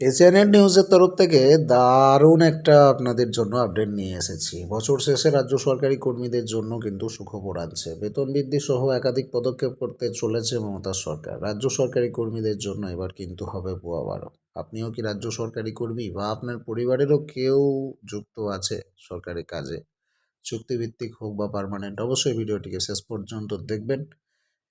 এশিয়ানেট নিউজের তরফ থেকে দারুণ একটা আপনাদের জন্য আপডেট নিয়ে এসেছি। বছর শেষে রাজ্য সরকারি কর্মীদের জন্য কিন্তু সুখবর আনছে। বেতন বৃদ্ধি সহ একাধিক পদক্ষেপ করতে চলেছে মমতা সরকার। রাজ্য সরকারি কর্মীদের জন্য এবার কিন্তু হবে বুয়া বারো। আপনিও কি রাজ্য সরকারি কর্মী বা আপনার পরিবারেরও কেউ যুক্ত আছে সরকারি কাজে? চুক্তিভিত্তিক হোক বা পার্মানেন্ট অবশ্যই ভিডিওটিকে শেষ পর্যন্ত দেখবেন।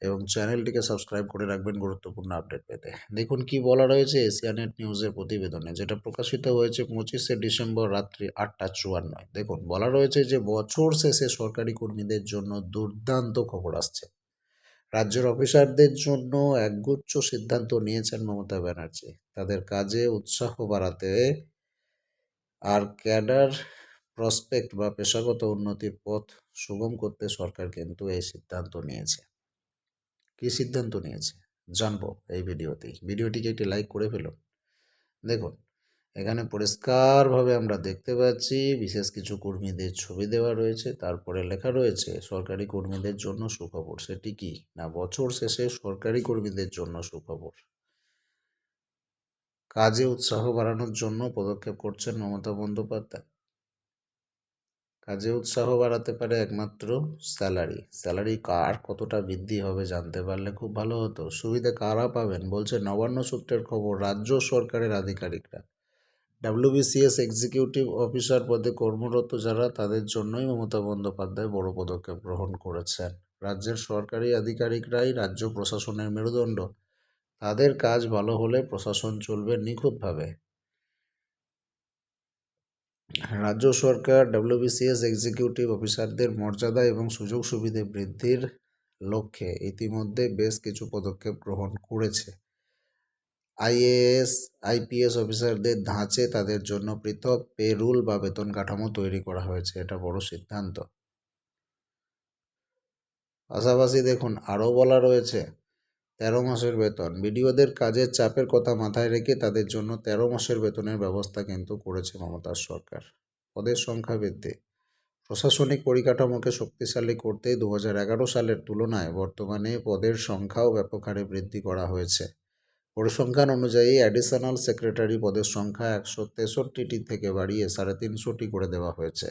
এবং চ্যানেলটিকে সাবস্ক্রাইব করে রাখবেন গুরুত্বপূর্ণ আপডেট পেতে। দেখুন কি বলা রয়েছে এশিয়ানেট নিউজের প্রতিবেদনে, যেটা প্রকাশিত হয়েছে পঁচিশে ডিসেম্বর রাত্রি আটটা চুয়ান্নয়। দেখুন, বলা রয়েছে যে বছর শেষে সরকারি কর্মীদের জন্য দুর্দান্ত খবর আসছে। রাজ্যের অফিসারদের জন্য একগুচ্ছ সিদ্ধান্ত নিয়েছেন মমতা ব্যানার্জি। তাদের কাজে উৎসাহ বাড়াতে আর ক্যাডার প্রসপেক্ট বা পেশাগত উন্নতির পথ সুগম করতে সরকার কিন্তু এই সিদ্ধান্ত নিয়েছে। কী সিদ্ধান্ত নিয়েছে? জানব এই ভিডিওতেই। ভিডিওটিকে একটি লাইক করে ফেলুন। দেখুন, এখানে পরিষ্কারভাবে আমরা দেখতে পাচ্ছি, বিশেষ কিছু কর্মীদের ছবি দেওয়া রয়েছে, তারপরে লেখা রয়েছে, সরকারি কর্মীদের জন্য সুখবর। সেটি কি? না, বছর শেষে সরকারি কর্মীদের জন্য সুখবর। কাজে উৎসাহ বাড়ানোর জন্য পদক্ষেপ করছেন মমতা বন্দ্যোপাধ্যায়। কাজে উৎসাহ বাড়াতে পারে একমাত্র স্যালারি। স্যালারি কার কতটা বৃদ্ধি হবে জানতে পারলে খুব ভালো হতো। সুবিধা কারা পাবেন বলছে নবান্ন সূত্রের খবর রাজ্য সরকারের আধিকারিকরা। ডাব্লিউবিসিএস এক্সিকিউটিভ অফিসার পদে কর্মরত যারা, তাদের জন্যই মমতা বন্দ্যোপাধ্যায় বড় পদক্ষেপ গ্রহণ করেছেন। রাজ্যের সরকারি আধিকারিকরাই রাজ্য প্রশাসনের মেরুদণ্ড। তাদের কাজ ভালো হলে প্রশাসন চলবে নিখুঁতভাবে। রাজ্য সরকার ডাব্লিউবিসিএস এক্সিকিউটিভ অফিসারদের মর্যাদা এবং সুযোগ সুবিধে বৃদ্ধির লক্ষ্যে ইতিমধ্যে বেশ কিছু পদক্ষেপ গ্রহণ করেছে। আইএএস, আইপিএস অফিসারদের ধাঁচে তাদের জন্য পৃথক পে রুল বা বেতন কাঠামো তৈরি করা হয়েছে, এটা বড় সিদ্ধান্ত। পাশাপাশি দেখুন, আরও বলা রয়েছে তেরো মাসের বেতন। বিডিওদের কাজের চাপের কথা মাথায় রেখে তাদের জন্য তেরো মাসের বেতনের ব্যবস্থা কিন্তু করেছে মমতার সরকার। পদের সংখ্যা বৃদ্ধি। প্রশাসনিক পরিকাঠামোকে শক্তিশালী করতে দু সালের তুলনায় বর্তমানে পদের সংখ্যাও ব্যাপক হারে বৃদ্ধি করা হয়েছে। পরিসংখ্যান অনুযায়ী অ্যাডিশনাল সেক্রেটারি পদের সংখ্যা একশো তেষট্টিটি থেকে বাড়িয়ে সাড়ে তিনশোটি করে দেওয়া হয়েছে।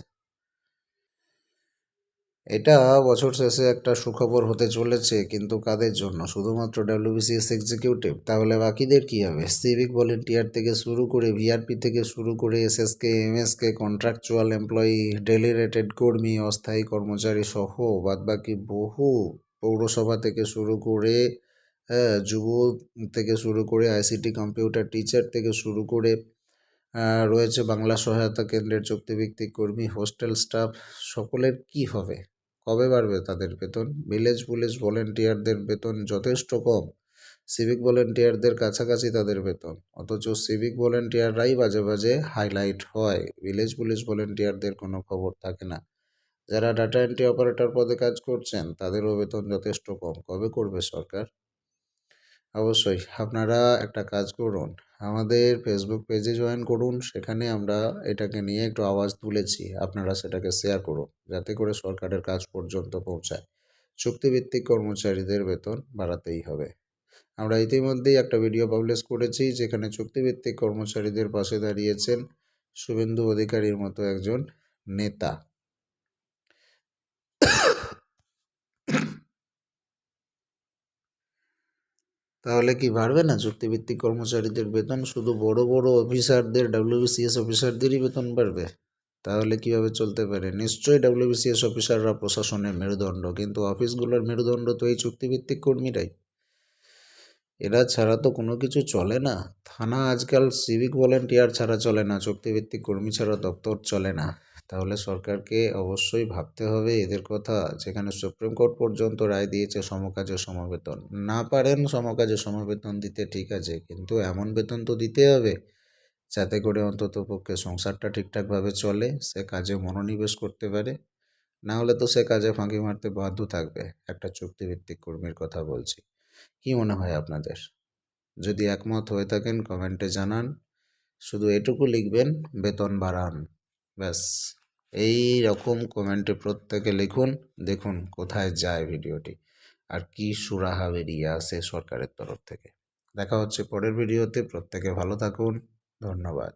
এটা বছর শেষে একটা সুখবর হতে চলেছে কিন্তু কাদের জন্য? শুধুমাত্র ডাব্লিউবিসিএস এক্সিকিউটিভ তাহলে বাকিদের কী হবে? সিভিক ভলেন্টিয়ার থেকে শুরু করে ভিআরপি থেকে শুরু করে SSK MSK contractual employee daily rated কর্মী, অস্থায়ী কর্মচারী সহ বাদবাকি বহু পৌরসভা থেকে শুরু করে যুব থেকে শুরু করে আইসিটি কম্পিউটার টিচার থেকে শুরু করে রয়েছে বাংলা সহায়তা কেন্দ্রের চুক্তিভিত্তিক কর্মী হোস্টেল স্টাফ সকলের কি হবে? কবে বাড়বে তাদের বেতন? ভিলেজ পুলিশ ভলেন্টিয়ারদের বেতন যথেষ্ট কম। সিভিক ভলেন্টিয়ারদের কাছাকাছি তাদের বেতন। অথচ সিভিক ভলেন্টিয়াররাই বাজে বাজে হাইলাইট হয়। ভিলেজ পুলিশ ভলেন্টিয়ারদের কোনো খবর থাকে না। যারা ডাটা এন্ট্রি অপারেটর পদে কাজ করছেন, তাদেরও বেতন যথেষ্ট কম। কবে করবে সরকার? অবশ্যই। আপনারা একটা কাজ করুন। আমাদের ফেসবুক পেজে জয়েন করুন, সেখানে আমরা এটাকে নিয়ে একটু আওয়াজ তুলেছি, আপনারা সেটাকে শেয়ার করুন, যাতে করে সরকারের কাজ পর্যন্ত পৌঁছায়। চুক্তিভিত্তিক কর্মচারীদের বেতন বাড়াতেই হবে। আমরা ইতিমধ্যেই একটা ভিডিও পাবলিশ করেছি, যেখানে চুক্তিভিত্তিক কর্মচারীদের পাশে দাঁড়িয়েছেন শুভেন্দু অধিকারীর মতো একজন নেতা। তাহলে কি বাড়বে না? চুক্তিভিত্তিক কর্মচারীদের বেতন? শুধু বড় বড় অফিসারদের ডাব্লিউবিসিএস অফিসারদেরই বেতন বাড়বে? তাহলে কীভাবে চলতে পারে? নিশ্চয়ই ডাব্লিউবিসিএস অফিসাররা প্রশাসনের মেরুদণ্ড, কিন্তু অফিসগুলোর মেরুদণ্ড তো এই চুক্তিভিত্তিক কর্মীরাই। এরা ছাড়া তো কোনো কিছু চলে না। থানা আজকাল সিভিক ভলেন্টিয়ার ছাড়া চলে না, চুক্তিভিত্তিক কর্মী ছাড়া দপ্তর চলে না। তাহলে সরকারকে অবশ্যই ভাবতে হবে এদের কথা, যেখানে সুপ্রিম কোর্ট পর্যন্ত রায় দিয়েছে সমকাজে সমবেতন। না পারেন সমকাজে সমবেতন দিতে, ঠিক আছে, কিন্তু এমন বেতন তো দিতে হবে, যাতে করে অন্তত পক্ষে সংসারটা ঠিকঠাকভাবে চলে, সে কাজে মনোনিবেশ করতে পারে, না হলে তো সে কাজে ফাঁকি মারতে বাধ্য থাকবে, একটা চুক্তিভিত্তিক কর্মীর কথা বলছি। কি মনে হয় আপনাদের? যদি একমত হয়ে থাকেন, কমেন্টে জানান, শুধু এটুকু লিখবেন, বেতন বাড়ান, ব্যাস। এই রকম কমেন্টে প্রত্যেকে লিখুন, দেখুন কোথায় যায় ভিডিওটি আর কি সুরাহা বেরিয়ে আসে সরকারের তরফ থেকে। দেখা হচ্ছে পরের ভিডিওতে, প্রত্যেকে ভালো থাকুন, ধন্যবাদ।